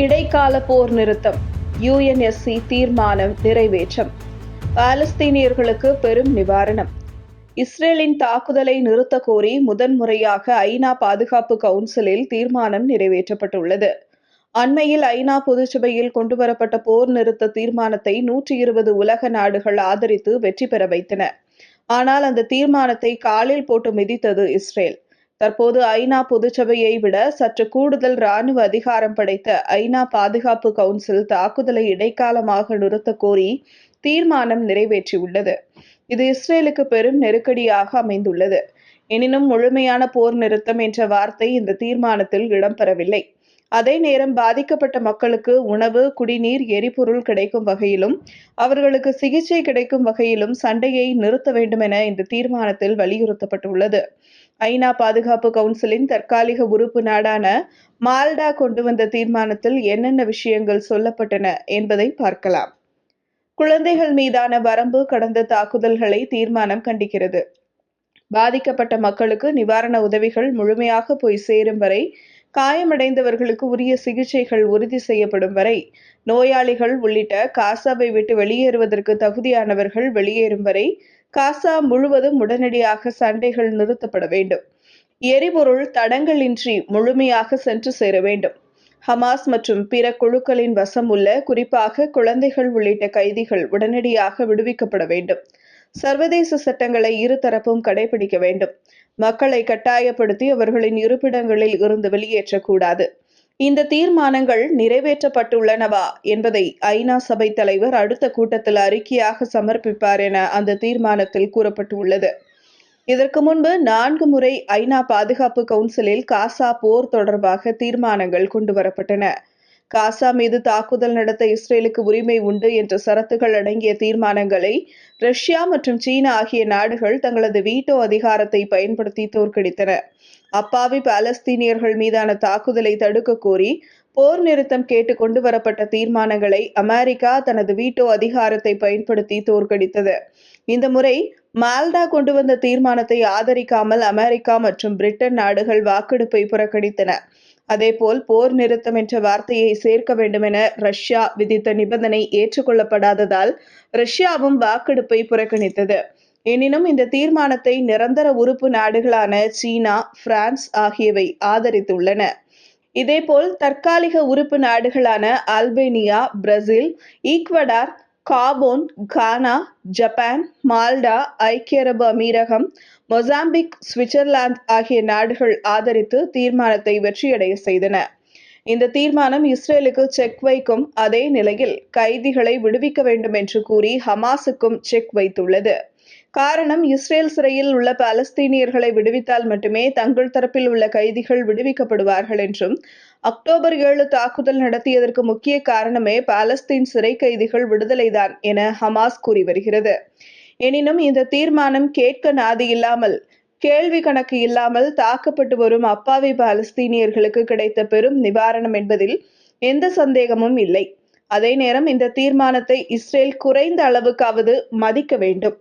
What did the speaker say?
இடைக்கால போர் நிறுத்தம் யுஎன்எஸ்சி தீர்மானம் நிறைவேற்றம். பாலஸ்தீனியர்களுக்கு பெரும் நிவாரணம். இஸ்ரேலின் தாக்குதலை நிறுத்த கோரி முதன்முறையாக ஐநா பாதுகாப்பு கவுன்சிலில் தீர்மானம் நிறைவேற்றப்பட்டுள்ளது. அண்மையில் ஐநா பொதுச்சபையில் கொண்டுவரப்பட்ட போர் நிறுத்த தீர்மானத்தை நூற்றி இருபது உலக நாடுகள் ஆதரித்து வெற்றி பெற வைத்தன. ஆனால் அந்த தீர்மானத்தை காலில் போட்டு மிதித்தது இஸ்ரேல். தற்போது ஐநா பொதுச்சபையை விட சற்று கூடுதல் ராணுவ அதிகாரம் படைத்த ஐநா பாதுகாப்பு கவுன்சில் தாக்குதலை இடைக்காலமாக நிறுத்த கோரி தீர்மானம் நிறைவேற்றியுள்ளது. இது இஸ்ரேலுக்கு பெரும் நெருக்கடியாக அமைந்துள்ளது. எனினும் முழுமையான போர் நிறுத்தம் என்ற வார்த்தை இந்த தீர்மானத்தில் இடம்பெறவில்லை. அதே நேரம் பாதிக்கப்பட்ட மக்களுக்கு உணவு குடிநீர் எரிபொருள் கிடைக்கும் வகையிலும் அவர்களுக்கு சிகிச்சை கிடைக்கும் வகையிலும் சண்டையை நிறுத்த வேண்டுமென இந்த தீர்மானத்தில் வலியுறுத்தப்பட்டுள்ளது. ஐநா பாதுகாப்பு கவுன்சிலின் தற்காலிக உறுப்பு நாடான மால்டா கொண்டு வந்த தீர்மானத்தில் என்னென்ன விஷயங்கள் சொல்லப்பட்டன என்பதை பார்க்கலாம். குழந்தைகள் மீதான வரம்பு கடந்த தாக்குதல்களை தீர்மானம் கண்டிக்கிறது. பாதிக்கப்பட்ட மக்களுக்கு நிவாரண உதவிகள் முழுமையாக போய் சேரும் வரை காயமடைந்தவர்களுக்கு உரிய சிகிச்சைகள் உறுதி செய்யப்படும் வரை நோயாளிகள் உள்ளிட்ட காசாவை விட்டு வெளியேறுவதற்கு தகுதியானவர்கள் வெளியேறும் வரை காசா முழுவதும் உடனடியாக சண்டைகள் நிறுத்தப்பட வேண்டும். எரிபொருள் தடங்களின்றி முழுமையாக சென்று சேர வேண்டும். ஹமாஸ் மற்றும் பிற குழுக்களின் வசம் உள்ள குறிப்பாக குழந்தைகள் உள்ளிட்ட கைதிகள் உடனடியாக விடுவிக்கப்பட வேண்டும். சர்வதேச சட்டங்களை இருதரப்பும் கடைபிடிக்க வேண்டும். மக்களை கட்டாயப்படுத்தி அவர்களின் இருப்பிடங்களில் இருந்து வெளியேற்றக்கூடாது. இந்த தீர்மானங்கள் நிறைவேற்றப்பட்டுள்ளனவா என்பதை ஐநா சபை தலைவர் அடுத்த கூட்டத்தில் அறிக்கையாக சமர்ப்பிப்பார் என அந்த தீர்மானத்தில் கூறப்பட்டுள்ளது. இதற்கு முன்பு நான்கு முறை ஐநா பாதுகாப்பு கவுன்சிலில் காசா போர் தொடர்பாக தீர்மானங்கள் கொண்டுவரப்பட்டன காசா மீது தாக்குதல் நடத்த இஸ்ரேலுக்கு உரிமை உண்டு என்ற சரத்துகள் அடங்கிய தீர்மானங்களை ரஷ்யா மற்றும் சீனா ஆகிய நாடுகள் தங்களது வீட்டோ அதிகாரத்தை பயன்படுத்தி தோற்கடித்தன. அப்பாவி பாலஸ்தீனியர்கள் மீதான தாக்குதலை தடுக்க கோரி போர் நிறுத்தம் கேட்டு கொண்டு வரப்பட்ட தீர்மானங்களை அமெரிக்கா தனது வீட்டோ அதிகாரத்தை பயன்படுத்தி தோற்கடித்தது. இந்த முறை மால்டா கொண்டு வந்த தீர்மானத்தை ஆதரிக்காமல் அமெரிக்கா மற்றும் பிரிட்டன் நாடுகள் வாக்கெடுப்பை புறக்கணித்தன. அதேபோல் போர் நிறுத்தம் என்ற வார்த்தையை சேர்க்க வேண்டுமென ரஷ்யா விதித்த நிபந்தனை ஏற்றுக்கொள்ளப்படாததால் ரஷ்யாவும் வாக்கெடுப்பை புறக்கணித்தது. எனினும் இந்த தீர்மானத்தை நிரந்தர உறுப்பு நாடுகளான சீனா பிரான்ஸ் ஆகியவை ஆதரித்துள்ளன. இதேபோல் தற்காலிக உறுப்பு நாடுகளான Albania Brazil Ecuador Gabon Ghana Japan Malta ஐக்கிய அரபு அமீரகம் மொசாம்பிக் சுவிட்சர்லாந்து ஆகிய நாடுகள் ஆதரித்து தீர்மானத்தை வெற்றியடைய செய்தன. இந்த தீர்மானம் இஸ்ரேலுக்கு செக் வைக்கும் அதே நிலையில் கைதிகளை விடுவிக்க வேண்டும் என்று கூறி ஹமாஸுக்கும் செக் வைத்துள்ளது. காரணம் இஸ்ரேல் சிறையில் உள்ள பாலஸ்தீனியர்களை விடுவித்தால் மட்டுமே தங்கள் தரப்பில் உள்ள கைதிகள் விடுவிக்கப்படுவார்கள் என்றும் அக்டோபர் ஏழு தாக்குதல் நடத்தியதற்கு முக்கிய காரணமே பாலஸ்தீன் சிறை கைதிகள் விடுதலைதான் என ஹமாஸ் கூறி வருகிறது. எனினும் இந்த தீர்மானம் கேட்க நாதி இல்லாமல் கேள்வி கணக்கு இல்லாமல் தாக்கப்பட்டு வரும் அப்பாவி பாலஸ்தீனியர்களுக்கு கிடைத்த பெரும் நிவாரணம் என்பதில் எந்த சந்தேகமும் இல்லை. அதே நேரம் இந்த தீர்மானத்தை இஸ்ரேல் குறைந்த அளவுக்காவது மதிக்க வேண்டும்.